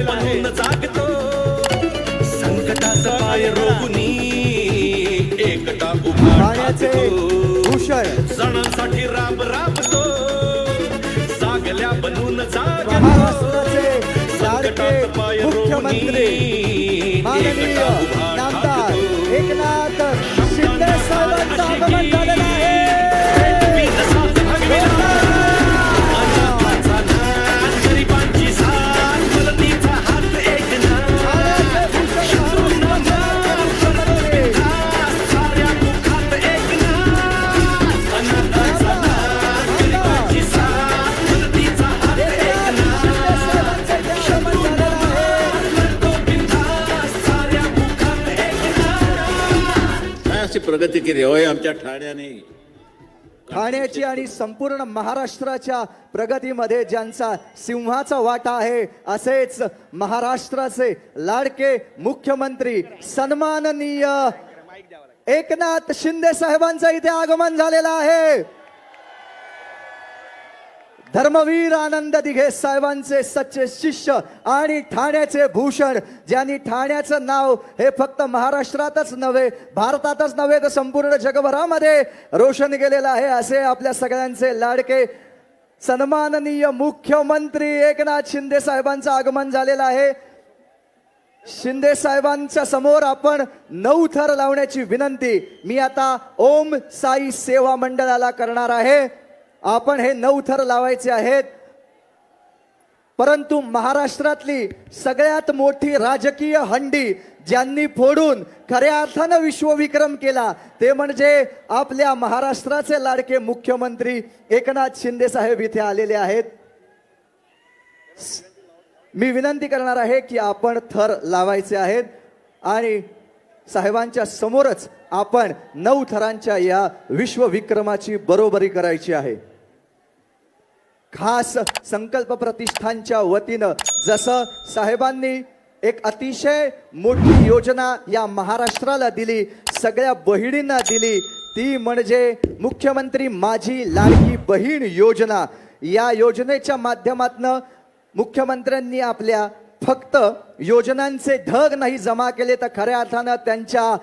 जागतो. पाय रोगुनी एकटा उभा पाण्याचे ठाकतो भूषण. सणांसाठी राब राबतो. जागल्या बनून जागतो. संकटात पाय रोगुनी माननीय एकटा उभा नामदार ठाकतो एकनाथ प्रगती केली होय आमच्या ठाण्याने. ठाण्याची आणि संपूर्ण महाराष्ट्राच्या प्रगतीमध्ये ज्यांचा सिंहाचा वाटा आहे असेच महाराष्ट्राचे लाडके मुख्यमंत्री सन्माननीय एकनाथ शिंदे साहेबांचं इथे आगमन झालेलं आहे. धर्मवीर आनंद दिघे साहेबांचे सच्चे शिष्य आणि ठाण्याचे भूषण ज्यांनी ठाण्याचं नाव हे फक्त महाराष्ट्रातच नव्हे भारतातच नव्हे तर संपूर्ण जगभरामध्ये रोशन केलेलं आहे असे आपल्या सगळ्यांचे लाडके सन्माननीय मुख्यमंत्री एकनाथ शिंदे साहेबांचं आगमन झालेलं आहे. शिंदे साहेबांच्या समोर आपण नऊ थर लावण्याची विनंती मी आता ओम साई सेवा मंडळाला करणार आहे. आपण हे नऊ थर लावायचे आहेत. परंतु महाराष्ट्रातली सगळ्यात मोठी राजकीय हंडी ज्यांनी फोडून खऱ्या अर्थानं विश्वविक्रम केला ते म्हणजे आपल्या महाराष्ट्राचे लाडके मुख्यमंत्री एकनाथ शिंदे साहेब इथे आलेले आहेत. मी विनंती करणार आहे की आपण थर लावायचे आहेत आणि साहेबांच्या समोरच आपण नऊ थरांच्या या विश्वविक्रमाची बरोबरी करायची आहे. खास संकल्प प्रतिष्ठानच्या वतीनं जसं साहेबांनी एक अतिशय मोठी योजना या महाराष्ट्राला दिली सगळ्या बहिणींना दिली ती म्हणजे मुख्यमंत्री माझी लाडकी बहीण योजना. या योजनेच्या माध्यमातनं मुख्यमंत्र्यांनी आपल्या फक्त योजनांचे ढग नाही जमा केले तर खऱ्या अर्थानं त्यांच्या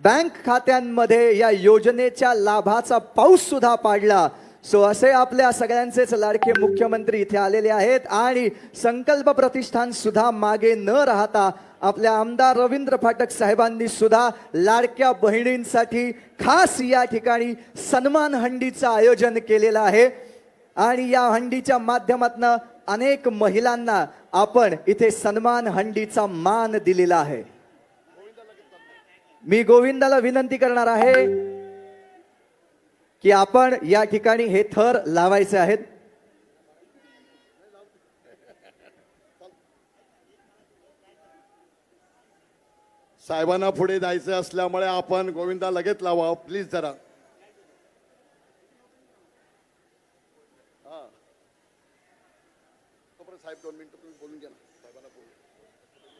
बँक खात्यांमध्ये या योजनेच्या लाभाचा पाऊस सुद्धा पाडला. सो असे आपल्या सगळ्यांचेच लाडके मुख्यमंत्री इथे आलेले आहेत आणि संकल्प प्रतिष्ठान सुद्धा मागे न राहता आपल्या आमदार रवींद्र फाटक साहेबांनी सुद्धा लाडक्या बहिणींसाठी खास या ठिकाणी सन्मान हंडीचं आयोजन केलेलं आहे. आणि या हंडीच्या माध्यमातून अनेक महिलांना आपण इथे सन्मान हंडीचा मान दिलेला आहे. मी गोविंदाला विनंती करणार आहे की आपण या ठिकाणी हे थर लावायचे आहेत. साहेबांना पुढे जायचं असल्यामुळे आपण गोविंदा लगेच लावा प्लीज जरा.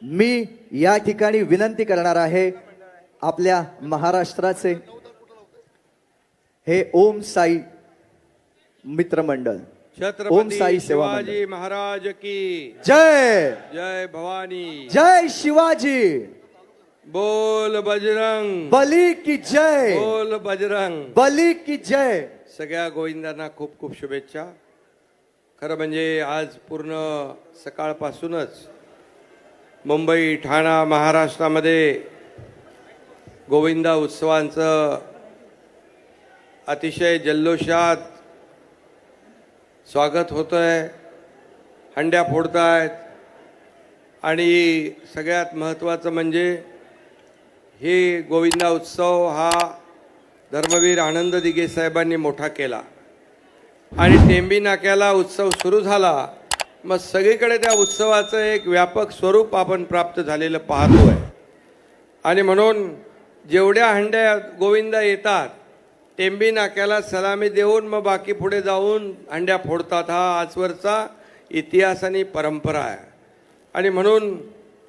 मी या ठिकाणी विनंती करणार आहे आपल्या महाराष्ट्राचे हे ओम साई मित्रमंडळ ओम छत्रपती साई सेवा. शिवाजी महाराज की जय! जय भवानी। जय शिवाजी! बोल बजरंग। बली की जय! बोल बजरंग। बली की जय! सगळ्या गोविंदांना खूप खूप शुभेच्छा. खरं म्हणजे आज पूर्ण सकाळपासूनच मुंबई ठाणा महाराष्ट्रामध्ये गोविंदा उत्सवांचं अतिशय जल्लोषात स्वागत होतं आहे हंड्या फोडत आहेत आणि सगळ्यात महत्त्वाचं म्हणजे हे गोविंदा उत्सव हा धर्मवीर आनंद दिघे साहेबांनी मोठा केला. आणि टेंबी नाक्याला उत्सव सुरू झाला मग सगळीकडे त्या उत्सवाचं एक व्यापक स्वरूप आपण प्राप्त झालेलं पाहतो आहे आणि म्हणून जेवढ्या हंड्या गोविंदा येतात टेंबी नाक्याला सलामी देऊन मग बाकी पुढे जाऊन हंड्या फोडतात. हा आजवरचा इतिहास आणि परंपरा आहे. आणि म्हणून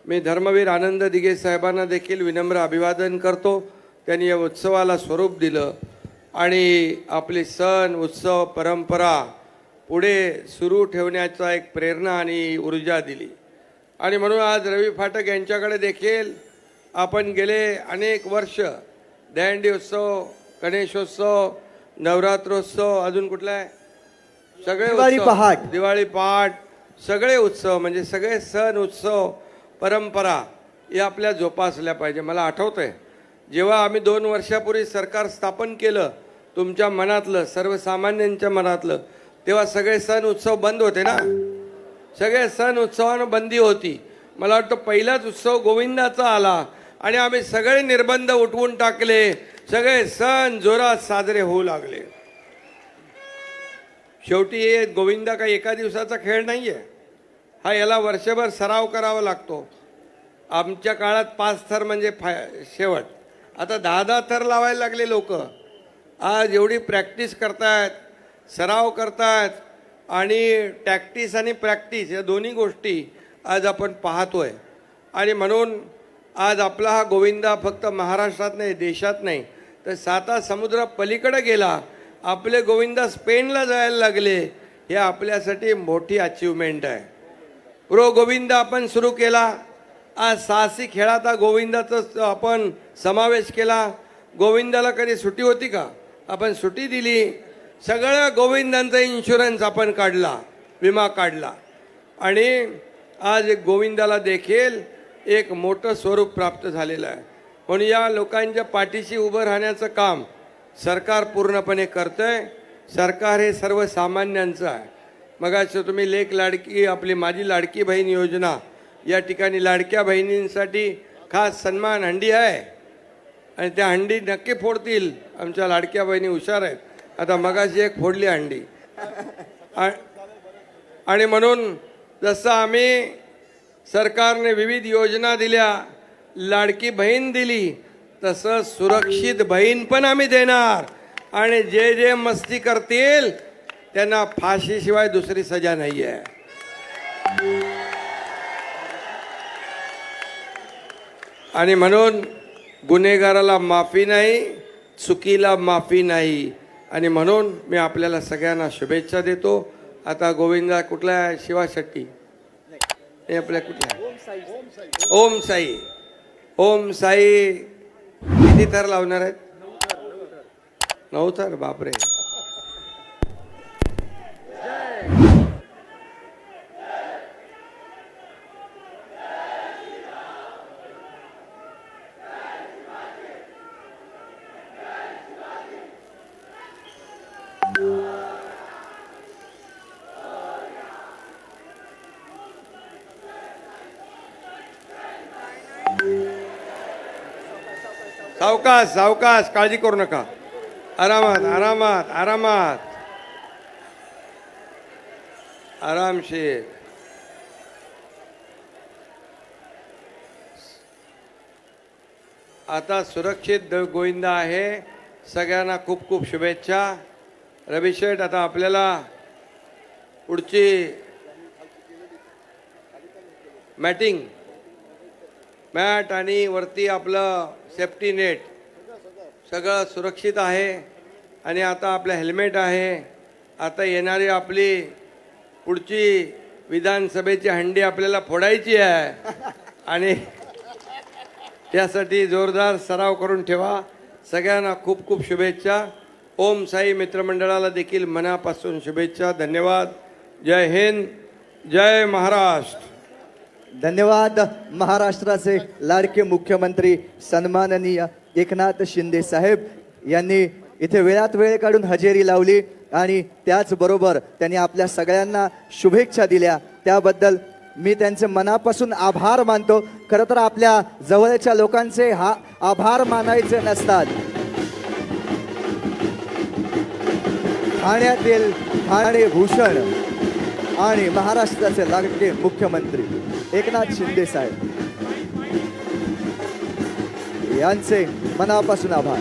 मी धर्मवीर आनंद दिघे साहेबांना देखील विनम्र अभिवादन करतो. त्यांनी या उत्सवाला स्वरूप दिलं. आणि आपले सण उत्सव परंपरा पुढे सुरू ठेवण्याचा एक प्रेरणा आणि ऊर्जा दिली. आणि म्हणून आज रवी फाटक यांच्याकडे देखील आपण गेले अनेक वर्ष. दहंडी उत्सव गणेशोत्सव नवरात्रोत्सव अजून कुठला आहे? सगळे दिवाळी पहाट. दिवाळी पहाट. सगळे उत्सव म्हणजे सगळे सण उत्सव परंपरा या आपल्या जोपासल्या पाहिजे. मला आठवतंय जेव्हा आम्ही दोन वर्षापूर्वी सरकार स्थापन केलं तुमच्या मनातलं सर्वसामान्यांच्या मनातलं तेव्हा सगळे सण उत्सव बंद होते ना? सगळे सण उत्सवानं बंदी होती. मला वाटतं पहिलाच उत्सव गोविंदाचा आला आणि आम्ही सगळे निर्बंध उठवून टाकले. सगळे सण जोरात साजरे होऊ लागले. शेवटी हे गोविंदा काही एका दिवसाचा खेळ नाही आहे हा याला वर्षभर सराव करावा लागतो. आमच्या काळात पाच थर म्हणजे फाय शेवट. आता दहा दहा थर लावायला लागले लोक. आज एवढी प्रॅक्टिस करतायत सराव करतायत आणि टॅक्टिस आणि प्रॅक्टिस या दोन्ही गोष्टी आज आपण पाहतोय. आणि म्हणून आज आपला हा गोविंदा फक्त महाराष्ट्रात नाही देशात नाही तर साता समुद्र पलीकडे गेला आपले गोविंदा स्पेनला जायला लागले हे आपल्यासाठी मोठी अचिव्हमेंट आहे. प्रो गोविंदा आपण सुरू केला आज साहसी खेळात गोविंदाचा आपण समावेश केला. गोविंदाला कधी सुट्टी होती का? आपण सुट्टी दिली सगळ्या गोविंदांचा इन्शुरन्स आपण काढला विमा काढला. आणि आज गोविंदाला देखील एक मोठं स्वरूप प्राप्त झालेलं आहे. म्हणून या लोकांच्या पाठीशी उभं राहण्याचं काम सरकार पूर्णपणे करतं आहे सरकार हे सर्वसामान्यांचं आहे. मग तुम्ही लेख लाडकी आपली माझी लाडकी बहीण योजना या ठिकाणी लाडक्या बहिणींसाठी खास सन्मान हंडी आहे. आणि त्या हंडी नक्की फोडतील. आमच्या लाडक्या बहिणी हुशार आहेत. आता मगाशी एक फोडली हंडी. आणि म्हणून जसं आम्ही सरकारने विविध योजना दिल्या लाडकी बहीण दिली तसं सुरक्षित बहीण पण आम्ही देणार. आणि जे जे मस्ती करतील त्यांना फाशीशिवाय दुसरी सजा नाही आहे आणि म्हणून गुन्हेगाराला माफी नाही चुकीला माफी नाही. आणि म्हणून मी आपल्याला सगळ्यांना शुभेच्छा देतो. आता गोविंदा कुठला आहे? शिवा शेट्टी. हे आपल्या कुठल्या? ओम साई. ओम साई. किती थर लावणार आहेत? नऊ थर. बापरे. सावकाश सावकाश काळजी करू नका. आरामात आरामात आरामात. आरामशीर आता सुरक्षित गोविंदा आहे. सगळ्यांना खूप खूप शुभेच्छा. रवी शेठ आता आपल्याला पुढची मॅटिंग. मॅट आणि वरती आपलं सेफ्टी नेट सगळं सुरक्षित आहे. आणि आता आपलं हेल्मेट आहे. आता येणारी आपली पुढची विधानसभेची हंडी आपल्याला फोडायची आहे. आणि त्यासाठी जोरदार सराव करून ठेवा. सगळ्यांना खूप खूप शुभेच्छा. ओम साई मित्रमंडळाला देखील मनापासून शुभेच्छा. धन्यवाद. जय हिंद. जय महाराष्ट्र. धन्यवाद. महाराष्ट्राचे लाडके मुख्यमंत्री सन्माननीय एकनाथ शिंदे साहेब यांनी इथे वेळात वेळ काढून हजेरी लावली आणि त्याचबरोबर त्यांनी आपल्या सगळ्यांना शुभेच्छा दिल्या. त्याबद्दल मी त्यांचे मनापासून आभार मानतो. खरं तर आपल्या जवळच्या लोकांचे हा आभार मानायचे नसतात. ठाण्यातील ठाणे भूषण आणि महाराष्ट्राचे लाडके मुख्यमंत्री एकनाथ शिंदे साहेब. यांचे मनापासून आभार.